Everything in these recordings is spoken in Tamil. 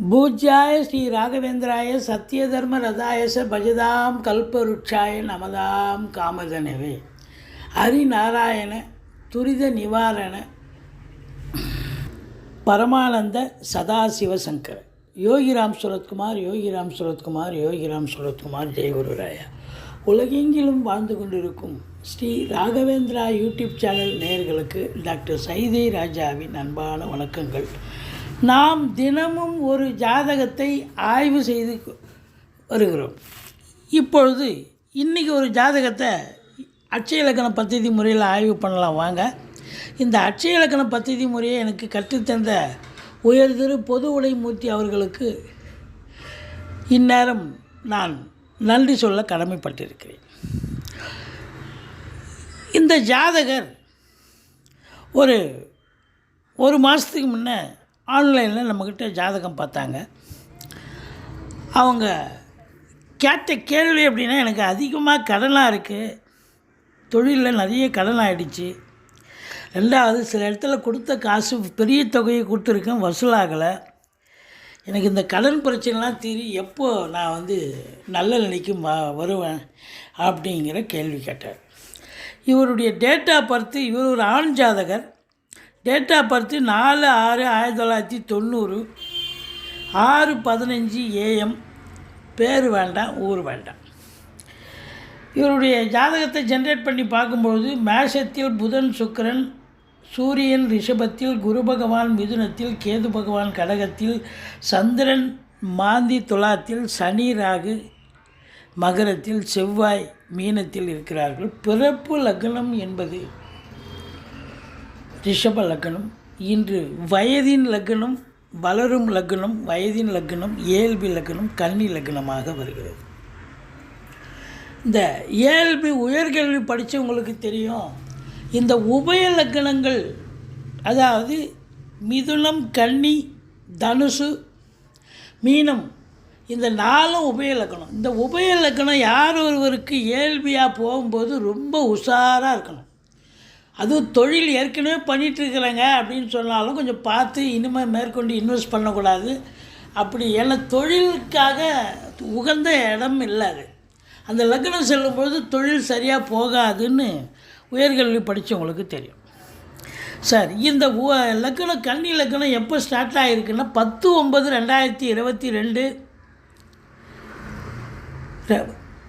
பூஜ்யாய ஸ்ரீ ராகவேந்திராய சத்யதர்ம ரதாயச பஜதாம் கல்பருட்சாய நமதாம் காமதனவே. ஹரிநாராயண துரித நிவாரண பரமானந்த சதாசிவசங்கர யோகிராம் சுரத்குமார் யோகிராம் சுரத்குமார் யோகிராம் சுரத்குமார் ஜெயகுருராயா உலகெங்கிலும் வாழ்ந்து கொண்டிருக்கும் ஸ்ரீ ராகவேந்திரா யூடியூப் சேனல் நேயர்களுக்கு டாக்டர் சைதை ராஜாவின் அன்பான வணக்கங்கள். நாம் தினமும் ஒரு ஜாதகத்தை ஆய்வு செய்து வருகிறோம். இப்பொழுது இன்றைக்கி ஒரு ஜாதகத்தை அட்சய இலக்கண பத்திதி முறையில் ஆய்வு பண்ணலாம் வாங்க. இந்த அட்சய இலக்கண பத்திதி முறையை எனக்கு கற்றுத்தந்த உயர்திரு பொது உடைமூர்த்தி அவர்களுக்கு இந்நேரம் நான் நன்றி சொல்ல கடமைப்பட்டிருக்கிறேன். இந்த ஜாதகர் ஒரு ஒரு மாதத்துக்கு முன்னே ஆன்லைனில் நம்மக்கிட்ட ஜாதகம் பார்த்தாங்க. அவங்க கேட்ட கேள்வி அப்படின்னா எனக்கு அதிகமாக கடனாக இருக்குது தொழிலில் நிறைய கடன் ஆகிடுச்சு ரெண்டாவது சில இடத்துல கொடுத்த காசு பெரிய தொகையை கொடுத்துருக்கேன் வசூலாகலை. எனக்கு இந்த கடன் பிரச்சனைலாம் தீரி எப்போ நான் வந்து நல்ல நிலைக்கு வ வருவேன் அப்படிங்கிற கேள்வி கேட்டார். இவருடைய டேட்டா பார்த்து இவர் ஒரு ஆண் ஜாதகர். டேட் ஆஃப் பர்த்து நாலு ஆறு ஆயிரத்தி தொள்ளாயிரத்தி தொண்ணூறு. ஆறு பதினஞ்சு ஏஎம் பேர் வேண்டாம் ஊர் வேண்டாம். இவருடைய ஜாதகத்தை ஜென்ரேட் பண்ணி பார்க்கும்பொழுது மேஷத்தில் புதன் சுக்கரன் சூரியன் ரிஷபத்தில் குரு பகவான் மிதுனத்தில் கேது பகவான் கடகத்தில் சந்திரன் மாந்தி துலாத்தில் சனி ராகு மகரத்தில் செவ்வாய் மீனத்தில் இருக்கிறார்கள். பிறப்பு லக்னம் என்பது ரிஷப லக்னம் இன்று வயதின் லக்னம் வளரும் லக்னம் வயதின் லக்னம் இயல்பு லக்னம் கன்னி லக்னமாக வருகிறது. இந்த இயல்பு உயர்கல்வி படித்தவங்களுக்கு தெரியும். இந்த உபய லக்னங்கள் அதாவது மிதுனம் கன்னி தனுசு மீனம் இந்த நாளும் உபய லக்கணம் இந்த உபய லக்கணம் யார் ஒருவருக்கு இயல்பியாக போகும்போது ரொம்ப உஷாராக இருக்கணும். அதுவும் தொழில் ஏற்கனவே பண்ணிகிட்ருக்குறேங்க அப்படின்னு சொன்னாலும் கொஞ்சம் பார்த்து இனிமேல் மேற்கொண்டு இன்வெஸ்ட் பண்ணக்கூடாது. அப்படி ஏன்னா தொழிலுக்காக உகந்த இடம் இல்லை அது. அந்த லக்னம் செல்லும்போது தொழில் சரியாக போகாதுன்னு உயர்கல்வி படித்தவங்களுக்கு தெரியும். சார் இந்த உ- லக்னம் கன்னி லக்னம் எப்போ ஸ்டார்ட் ஆகிருக்குன்னா பத்து ஒம்பது ரெண்டாயிரத்தி இருபத்தி ரெண்டு.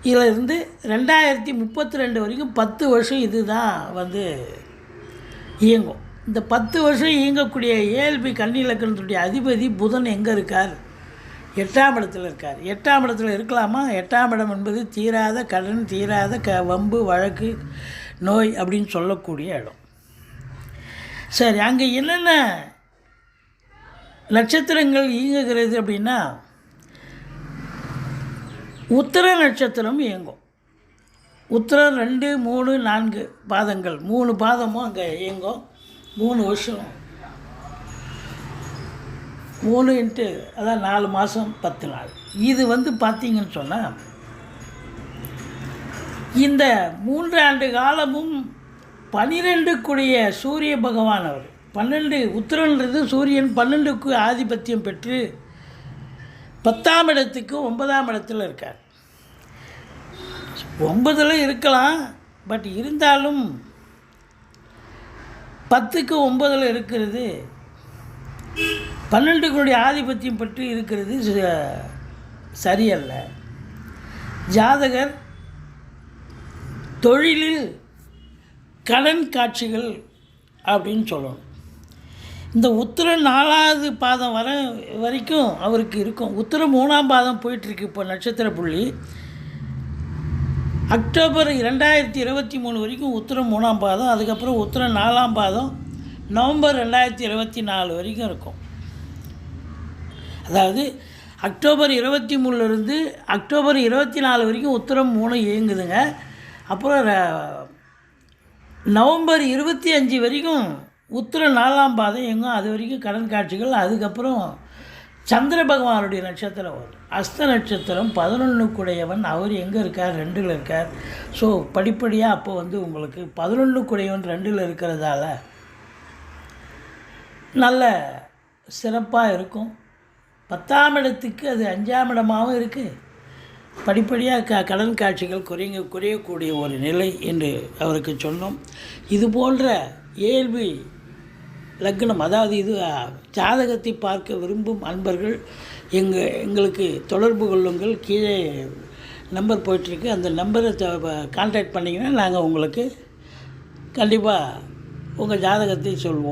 இதிலிருந்து ரெண்டாயிரத்தி முப்பத்தி ரெண்டு வரைக்கும் பத்து வருஷம் இதுதான் வந்து இயங்கும். இந்த பத்து வருஷம் இயங்கக்கூடிய ஏஎல்பி கன்னிலக்கணத்துடைய அதிபதி புதன் எங்கே இருக்கார்? எட்டாம் இடத்துல இருக்கார். எட்டாம் இடத்துல இருக்கலாமா? எட்டாம் இடம் என்பது தீராத கடன் தீராத க வம்பு வழக்கு நோய் அப்படின்னு சொல்லக்கூடிய இடம். சரி அங்கே என்னென்ன நட்சத்திரங்கள் இயங்குகிறது அப்படின்னா உத்தர நட்சத்திரம் இயங்கும். உத்திரம் ரெண்டு மூணு நான்கு பாதங்கள். மூணு பாதமும் அங்கே இயங்கும். மூணு வருஷம். மூணு இன்ட்டு அதான் நாலு மாதம் பத்து நாள். இது வந்து பார்த்தீங்கன்னு சொன்னால் இந்த மூன்று ஆண்டு காலமும் பனிரெண்டுக்குடைய சூரிய பகவான் அவர். பன்னெண்டு உத்திரன்றது சூரியன் பன்னெண்டுக்கு ஆதிபத்தியம் பெற்று பத்தாம் இடத்துக்கு ஒன்பதாம் இடத்துல இருக்கார். ஒன்பதில் இருக்கலாம் பட் இருந்தாலும் பத்துக்கு ஒன்பதில் இருக்கிறது பன்னெண்டுக்குடைய ஆதிபத்தியம் பற்றி இருக்கிறது சரியல்ல. ஜாதகர் தொழிலில் கடன் காட்சிகள் அப்படின்னு சொல்லணும். இந்த உத்திரம் நாலாவது பாதம் வர வரைக்கும் அவருக்கு இருக்கும். உத்திரம் மூணாம் பாதம் போயிட்டுருக்கு இப்போ நட்சத்திர புள்ளி. அக்டோபர் ரெண்டாயிரத்தி இருபத்தி மூணு வரைக்கும் உத்திரம் மூணாம் பாதம் அதுக்கப்புறம் உத்திரம் நாலாம் பாதம் நவம்பர் ரெண்டாயிரத்தி இருபத்தி நாலு வரைக்கும் இருக்கும். அதாவது அக்டோபர் இருபத்தி மூணுலேருந்து அக்டோபர் இருபத்தி நாலு வரைக்கும் உத்திரம் மூணு இயங்குதுங்க. அப்புறம் நவம்பர் இருபத்தி அஞ்சு வரைக்கும் உத்திர நாலாம் பாதம் எங்கும் அது வரைக்கும் கடன் காட்சிகள் அதுக்கப்புறம் சந்திர பகவானுடைய நட்சத்திரம் வரும் அஸ்த நட்சத்திரம் பதினொன்றுக்குடையவன் அவர் எங்கே இருக்கார்? ரெண்டில் இருக்கார். ஸோ படிப்படியாக அப்போ வந்து உங்களுக்கு பதினொன்றுக்குடையவன் ரெண்டில் இருக்கிறதால நல்ல சிறப்பாக இருக்கும். பத்தாம் இடத்துக்கு அது அஞ்சாம் இடமாகவும் இருக்குது படிப்படியாக க கடன் காட்சிகள் குறைங்க குறையக்கூடிய ஒரு நிலை என்று அவருக்கு சொன்னோம். இது போன்ற இயல்பு லக்னம் அதாவது இது ஜாதகத்தை பார்க்க விரும்பும் அன்பர்கள் எங்கள் எங்களுக்கு தொடர்பு கொள்ளுங்கள். கீழே நம்பர் போயிட்டுருக்கு. அந்த நம்பரை கான்டாக்ட் பண்ணிங்கன்னா நாங்கள் உங்களுக்கு கண்டிப்பாக உங்கள் ஜாதகத்தை சொல்வோம்.